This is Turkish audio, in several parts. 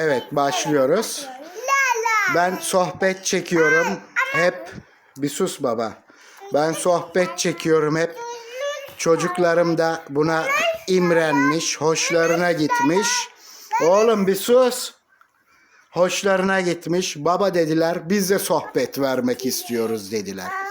Evet başlıyoruz. Ben sohbet çekiyorum hep. Bir sus baba. Ben sohbet çekiyorum hep. Çocuklarım da buna imrenmiş, hoşlarına gitmiş. Oğlum bir sus. Hoşlarına gitmiş. Baba dediler biz de sohbet vermek istiyoruz dediler.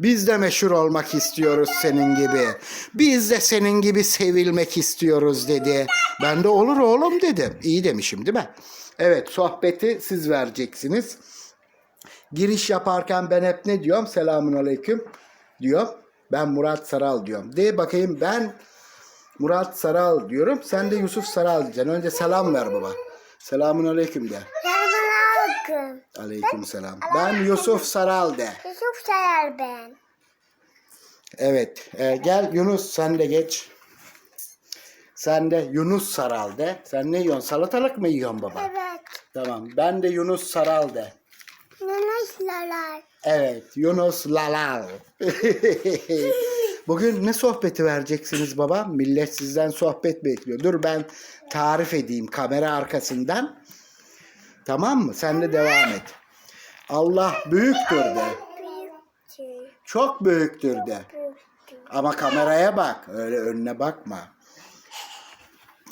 Biz de meşhur olmak istiyoruz senin gibi. Biz de senin gibi sevilmek istiyoruz dedi. Ben de olur oğlum dedim. İyi demişim değil mi? Evet sohbeti siz vereceksiniz. Giriş yaparken ben hep ne diyorum? Selamun aleyküm diyorum. Ben Murat Saral diyorum. De bakayım ben Murat Saral diyorum. Sen de Yusuf Saral diyeceksin. Önce selam ver baba. Selamun aleyküm de. Aleyküm. Aleyküm selam. Ben Yusuf Saralde. Yusuf Saral ben. Evet. E, gel Yunus sen de geç. Sen de Yunus Saralde. Sen ne yiyorsun? Salatalık mı yiyorsun baba? Evet. Tamam. Ben de Yunus Saralde. Yunus Lalal. Evet. Yunus Lalal. Bugün ne sohbeti vereceksiniz baba? Millet sizden sohbet bekliyor. Dur ben tarif edeyim kamera arkasından. Tamam mı? Sen de devam et. Allah büyüktür de. Çok büyüktür de. Ama kameraya bak. Öyle önüne bakma.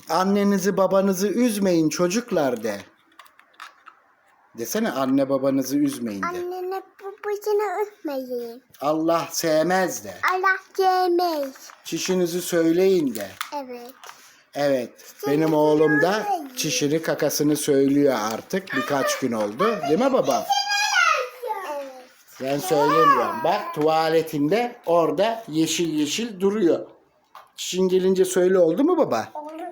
Annenizi babanızı üzmeyin çocuklar de. Desene anne babanızı üzmeyin de. Annene babasını üzmeyin. Allah sevmez de. Allah sevmez. Çişinizi söyleyin de. Evet. Evet. Benim oğlum da çişini kakasını söylüyor artık. Birkaç gün oldu. Değil mi baba? Ben söylemiyorum. Bak tuvaletinde orada yeşil yeşil duruyor. Çişin gelince söyle oldu mu baba? Oldu.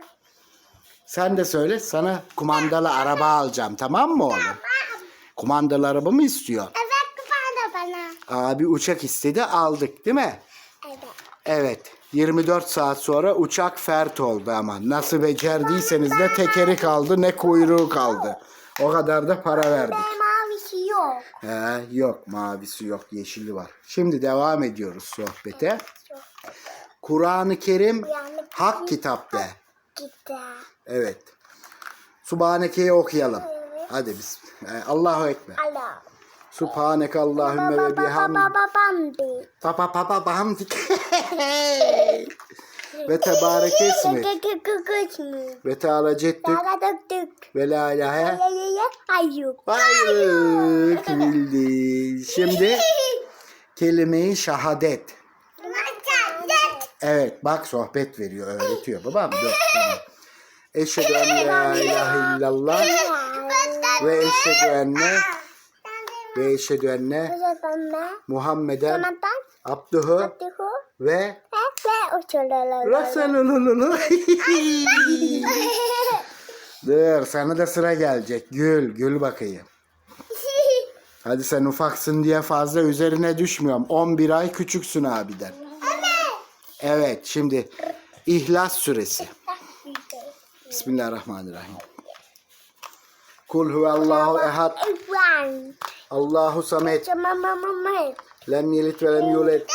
Sen de söyle sana kumandalı araba alacağım tamam mı oğlum? Tamam. Kumandalı araba mı istiyor? Evet kumanda bana. Abi uçak istedi aldık değil mi? Evet. Evet. 24 saat sonra uçak fert oldu ama nasıl becerdiyseniz de tekeri kaldı ne kuyruğu kaldı. O kadar da para verdik. Mavisi yok. He, yok mavisi yok yeşili var. Şimdi devam ediyoruz sohbete. Kur'an-ı Kerim hak kitap de. Evet. Subhaneke'yi okuyalım. Hadi biz. Allahu Ekber. Allah. Subhaneke Allahümme ve bihamdik. Papa papa bihamdik. ve tebarek ismi. ve teala cettük. ve la ilahe. Hayyuk. Hayyuk. Bildi. Şimdi kelime-i şahadet. Evet bak sohbet veriyor öğretiyor babam. Dur, tamam. Eşhedü en la ilahe illallah ve eşhedü enne ve eşhedü enne Muhammeden abduhu ve Resulullah. Dur sana da sıra gelecek. Gül gül bakayım. Hadi sen ufaksın diye fazla üzerine düşmüyorum. 11 ay küçüksün abiden. Evet şimdi İhlas suresi. Bismillahirrahmanirrahim. Kul huvallahu ehad. Allahu samet. Lem yelit ve lem yulet.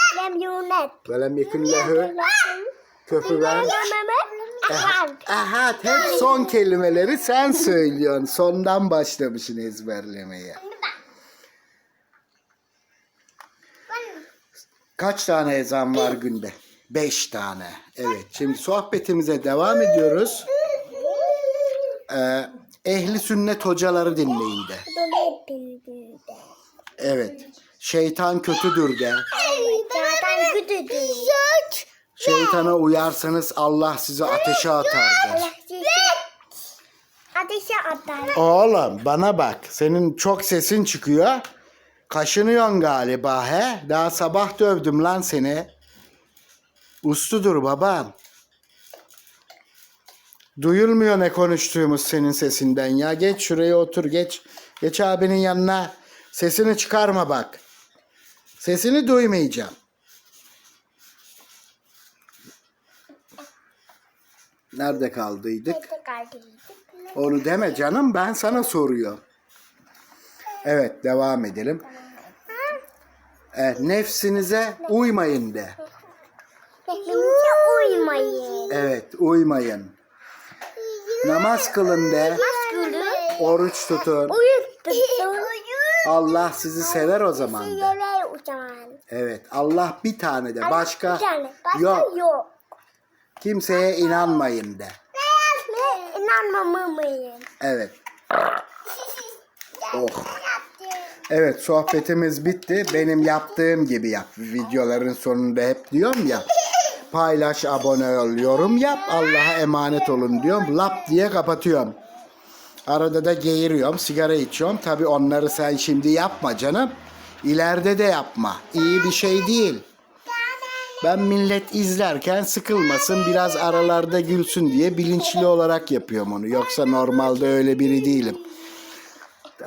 Ve lem yekun lehu köfüven. Ahad. Hep son kelimeleri sen söylüyorsun. Sondan başlamışsın ezberlemeye. Kaç tane ezan var günde? Beş tane. Evet. Şimdi sohbetimize devam ediyoruz. Ee, ehli sünnet hocaları dinleyin de. Evet. Şeytan kötüdür de. Şeytana uyarsanız Allah sizi ateşe atar de. Ateşe atar. Oğlum bana bak. Senin çok sesin çıkıyor. Kaşınıyorsun galiba he? Daha sabah dövdüm lan seni. Usludur babam. Duyulmuyor ne konuştuğumuz senin sesinden ya. Geç şuraya otur geç. Geç abinin yanına. Sesini çıkarma bak. Sesini duymayacağım. Nerede kaldıydık? Onu deme canım ben sana soruyorum. Evet devam edelim. Evet, nefsinize uymayın de. Nefsinize uymayın. Evet uymayın. Namaz kılın de. Namaz kılın. Oruç tutun. Uyuttum. Allah sizi sever o zaman. Yemeği o zaman. Evet. Allah bir tane de. Başka Bir tane. Başka yok. yok. Kimseye inanmayın de. Ne? İnanmamalıyım. Evet. Oh. Evet sohbetimiz bitti. Benim yaptığım gibi yap. Videoların sonunda hep diyorum ya. Paylaş, abone ol, yorum yap. Allah'a emanet olun diyorum. Lap diye kapatıyorum. Arada da geğiriyorum, sigara içiyorum. Tabi onları sen şimdi yapma canım. İleride de yapma. İyi bir şey değil. Ben millet izlerken sıkılmasın, biraz aralarda gülsün diye bilinçli olarak yapıyorum onu. Yoksa normalde öyle biri değilim.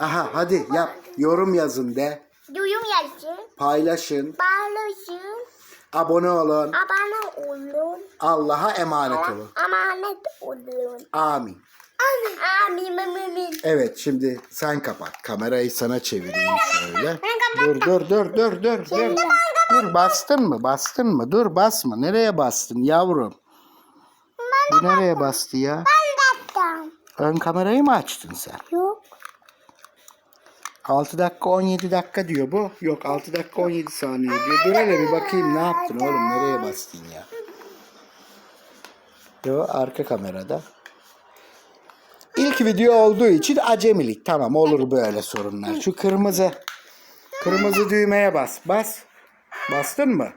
Aha hadi yap. Yorum yazın de. Duyum yazın. Paylaşın. Paylaşın. Abone olun. Abone olun. Allah'a emanet olun. Emanet olun. Amin. Amin. Amin. Evet şimdi sen kapat. Kamerayı sana çevireyim şöyle. Dur dur dur dur dur. Dur, dur bastın mı? Bastın mı? Dur basma. Nereye bastın yavrum? Bu nereye bastı ya? Ön kamerayı mı açtın sen? Yok. 6 dakika 17 dakika diyor bu. Yok 6 dakika 17 saniye diyor. Dur hele bir bakayım ne yaptın oğlum nereye bastın ya? Yo arka kamerada. İlk video olduğu için acemilik. Tamam olur böyle sorunlar. Şu kırmızı kırmızı düğmeye bas. Bas. Bastın mı?